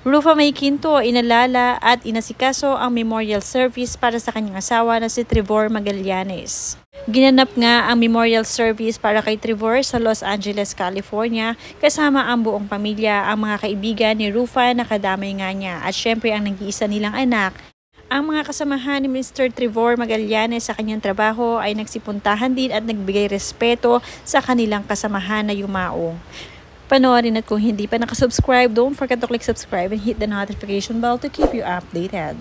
Rufa May Quinto inalala at inasikaso ang memorial service para sa kanyang asawa na si Trevor Magallanes. Ginanap nga ang memorial service para kay Trevor sa Los Angeles, California kasama ang buong pamilya, ang mga kaibigan ni Rufa na kadamay nga niya at syempre ang nag-iisa nilang anak ang mga kasamahan ni Mr. Trevor Magallanes sa kanyang trabaho ay nagsipuntahan din at nagbigay respeto sa kanilang kasamahan na yumao. Panoorin at kung hindi pa nakasubscribe, don't forget to click subscribe and hit the notification bell to keep you updated.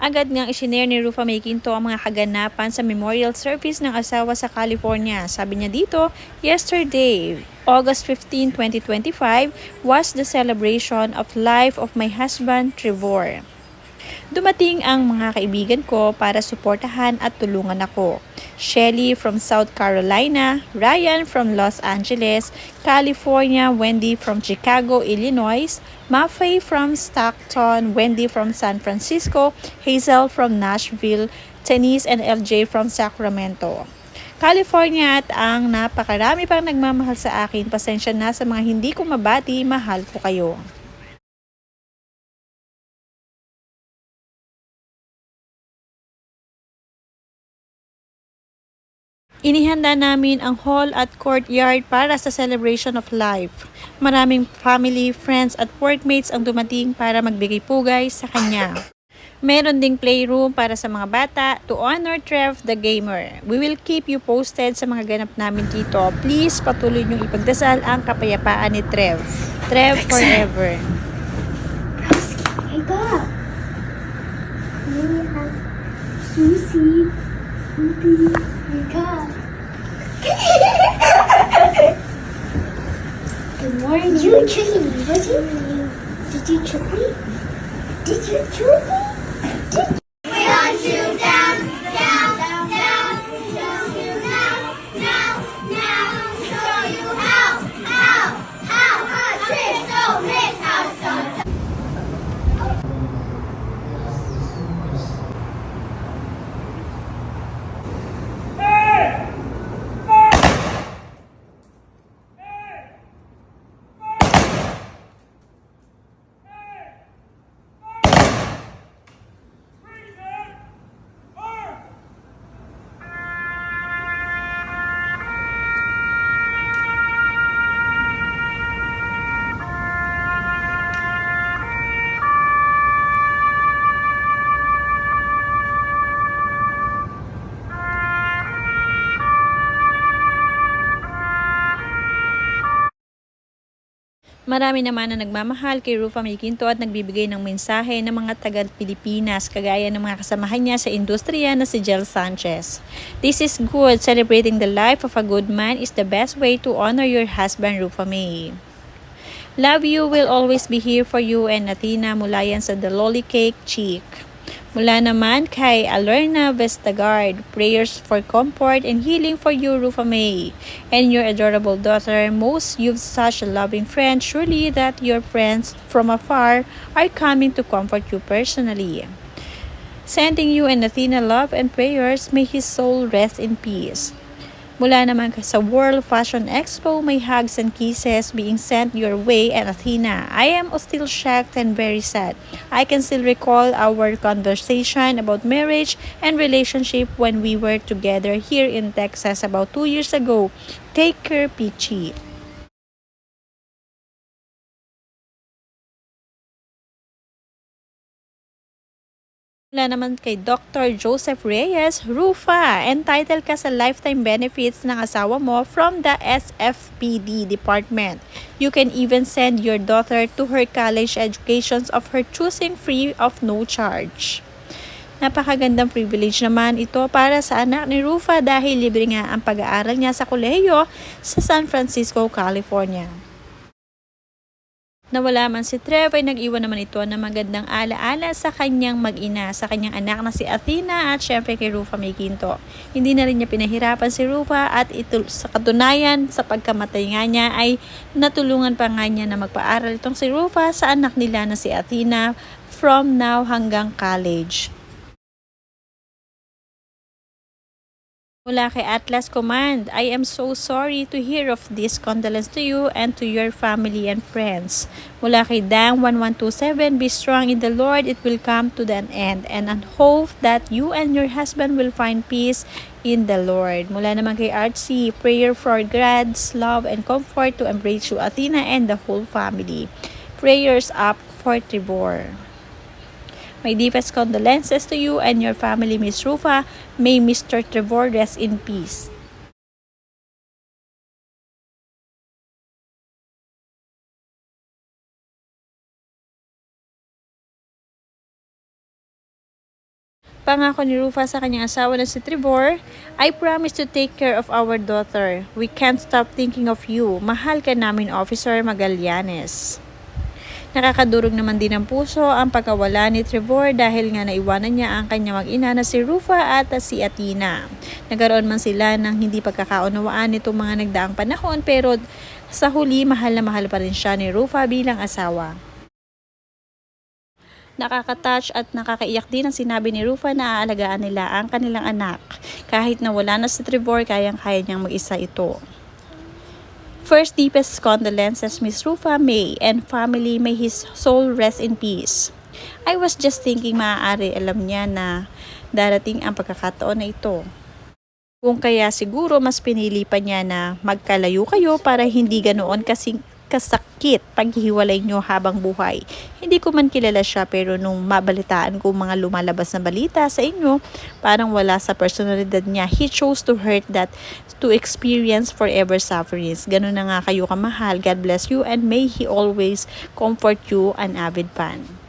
Agad ngang isinare ni Rufa May ang mga kaganapan sa memorial service ng asawa sa California. Sabi niya dito, yesterday, August 15, 2025, was the celebration of life of my husband, Trevor. Dumating ang mga kaibigan ko para suportahan at tulungan ako. Shelly from South Carolina, Ryan from Los Angeles, California, Wendy from Chicago, Illinois, Maffei from Stockton, Wendy from San Francisco, Hazel from Nashville, Tenise and LJ from Sacramento. California at ang napakarami pang nagmamahal sa akin. Pasensya na sa mga hindi ko mabati, mahal ko kayo. Inihanda namin ang hall at courtyard para sa celebration of life. Maraming family, friends at workmates ang dumating para magbigay pugay sa kanya. Meron ding playroom para sa mga bata to honor Trev the Gamer. We will keep you posted sa mga ganap namin dito. Please patuloy niyong ipagdasal ang kapayapaan ni Trev. Trev forever. Bob. We have Susie, trick me? You? Did you trick me? Did you trick me? Marami naman na nagmamahal kay Rufa May Quinto at nagbibigay ng mensahe ng mga taga-Pilipinas kagaya ng mga kasamahan niya sa industriya na si Jel Sanchez. This is good. Celebrating the life of a good man is the best way to honor your husband, Rufa May. Love you will always be here for you and Athena mula yan sa The Lolly Cake Chick. Mula naman kay Alerna Vestagard, prayers for comfort and healing for you, Rufa May, and your adorable daughter. Most you've such a loving friend. Surely that your friends from afar are coming to comfort you personally. Sending you and Athena love and prayers. May his soul rest in peace. Mula naman sa World Fashion Expo, may hugs and kisses being sent your way and Athena. I am still shocked and very sad. I can still recall our conversation about marriage and relationship when we were together here in Texas about two years ago. Take care, Peachy. Mula naman kay Dr. Joseph Reyes, Rufa, entitled ka sa lifetime benefits ng asawa mo from the SFPD department. You can even send your daughter to her college educations of her choosing free of no charge. Napakagandang privilege naman ito para sa anak ni Rufa dahil libre nga ang pag-aaral niya sa kolehiyo sa San Francisco, California. Nawala man si Trev ay nag-iwan naman ito ng magandang alaala sa kanyang mag-ina, sa kanyang anak na si Athena at syempre kay Rufa May. Hindi na rin niya pinahirapan si Rufa at ito, sa katunayan sa pagkamatay nga niya ay natulungan pa nga niya na magpaaral itong si Rufa sa anak nila na si Athena from now hanggang college. Mula kay Atlas Command, I am so sorry to hear of this condolence to you and to your family and friends. Mula kay Dang 1127, be strong in the Lord, it will come to an end and I hope that you and your husband will find peace in the Lord. Mula naman kay Artsy, prayer for grads, love and comfort to embrace you Athena and the whole family. Prayers up for Trevor. My deepest condolences to you and your family, Miss Rufa. May Mr. Trevor rest in peace. Pangako ni Rufa sa kanyang asawa na si Trevor, I promise to take care of our daughter. We can't stop thinking of you. Mahal ka namin, Officer Magallanes. Nakakadurog naman din ng puso ang pagkawala ni Trevor dahil nga naiwanan niya ang kanyang mag-ina na si Rufa at si Atina. Nagkaroon man sila ng hindi pagkakaunawaan nitong mga nagdaang panahon pero sa huli mahal na mahal pa rin siya ni Rufa bilang asawa. Nakakatouch at nakakaiyak din ang sinabi ni Rufa na aalagaan nila ang kanilang anak. Kahit na wala na si Trevor, kayang-kaya niyang mag-isa ito. First deepest condolences, Miss Rufa May and family, may his soul rest in peace. I was just thinking maaari alam niya na darating ang pagkakataon na ito. Kung kaya siguro mas pinili pa niya na magkalayo kayo para hindi ganoon kasing kasakit paghihiwalay nyo habang buhay. Hindi ko man kilala siya pero nung mabalitaan ko mga lumalabas na balita sa inyo, parang wala sa personalidad niya. He chose to hurt that to experience forever sufferings. Ganun na nga kayo kamahal. God bless you and may He always comfort you, an avid fan.